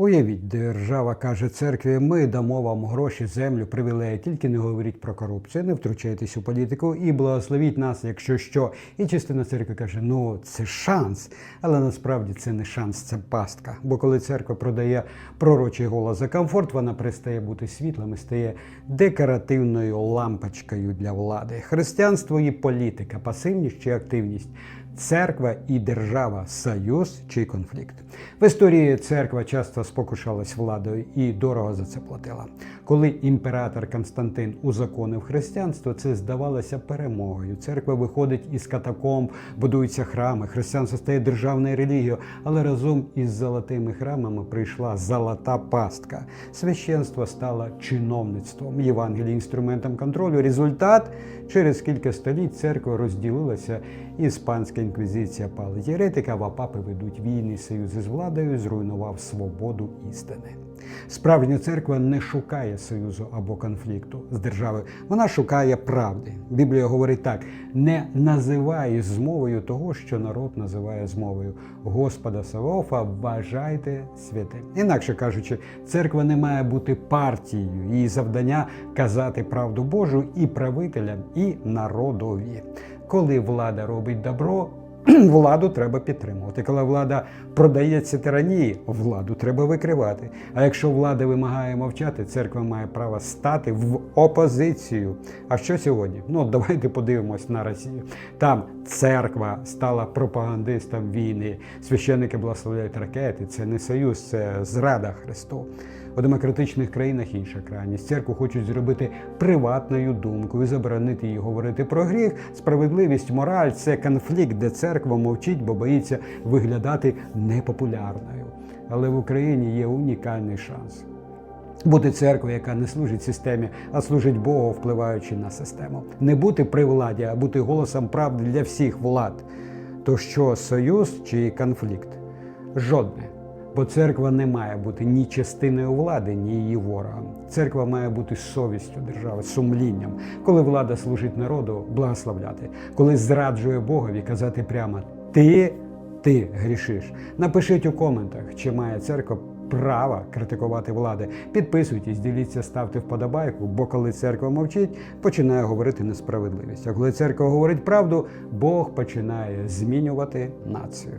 Уявіть, держава каже церкві, ми дамо вам гроші, землю, привілеї, тільки не говоріть про корупцію, не втручайтесь у політику і благословіть нас, якщо що. І частина церкви каже, ну це шанс. Але насправді це не шанс, це пастка. Бо коли церква продає пророчий голос за комфорт, вона перестає бути світлом і стає декоративною лампочкою для влади. Християнство і політика, пасивність чи активність. Церква і держава, союз чи конфлікт. В історії церква часто спокушалась владою і дорого за це платила. Коли імператор Константин узаконив християнство, це здавалося перемогою. Церква виходить із катакомб, будуються храми, християнство стає державною релігією, але разом із золотими храмами прийшла золота пастка. Священство стало чиновництвом, Євангеліє інструментом контролю. Результат через кілька століть церква розділилася, іспанська інквізиція пала. Єретика в папи ведуть війни, союз із владою зруйнував свободу істини. Справжня церква не шукає союзу або конфлікту з державою, вона шукає правди. Біблія говорить так: не називай змовою того, що народ називає змовою. Господа Саваофа вважайте святим. Інакше кажучи, церква не має бути партією. Її завдання казати правду Божу і правителям, і народові. Коли влада робить добро, владу треба підтримувати. Коли влада продається тиранії, владу треба викривати. А якщо влада вимагає мовчати, церква має право стати в опозицію. А що сьогодні? Ну давайте подивимось на Росію. Там церква стала пропагандистом війни. Священники благословляють ракети. Це не союз, це зрада Христу. У демократичних країнах інша крайність. Церкву хочуть зробити приватною думкою, заборонити їй говорити про гріх, справедливість, мораль це конфлікт, де церква мовчить, бо боїться виглядати непопулярною. Але в Україні є унікальний шанс. Бути церквою, яка не служить системі, а служить Богу, впливаючи на систему. Не бути при владі, а бути голосом правди для всіх влад. То що союз чи конфлікт? Жодне. Бо церква не має бути ні частиною влади, ні її ворогом. Церква має бути совістю держави, сумлінням. Коли влада служить народу, благословляти. Коли зраджує Богові, казати прямо ти, ти грішиш. Напишіть у коментах, чи має церква право критикувати влади. Підписуйтесь, діліться, ставте вподобайку, бо коли церква мовчить, починає говорити несправедливість. А коли церква говорить правду, Бог починає змінювати націю.